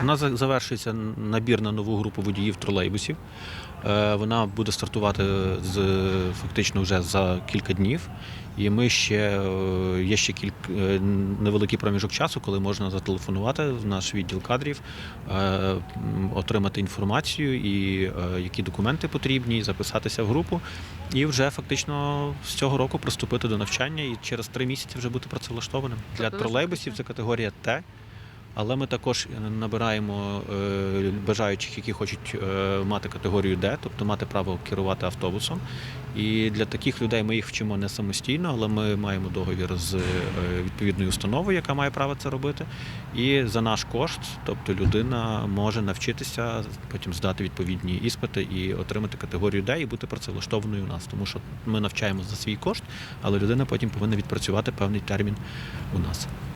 У нас завершується набір на нову групу водіїв тролейбусів. Е, Вона буде стартувати з фактично вже за кілька днів. І ми ще е, є ще кілька е, невеликий проміжок часу, коли можна зателефонувати в наш відділ кадрів, отримати інформацію і які документи потрібні, записатися в групу. І вже фактично з цього року приступити до навчання і через три місяці вже бути працевлаштованим. Для Тобто тролейбусів це категорія Т. Але ми також набираємо е, бажаючих, які хочуть е, мати категорію Д, тобто мати право керувати автобусом. І для таких людей ми їх вчимо не самостійно, але ми маємо договір з е, відповідною установою, яка має право це робити. І за наш кошт, тобто людина може навчитися, потім здати відповідні іспити і отримати категорію Д і бути працевлаштованою у нас. Тому що ми навчаємо за свій кошт, але людина потім повинна відпрацювати певний термін у нас.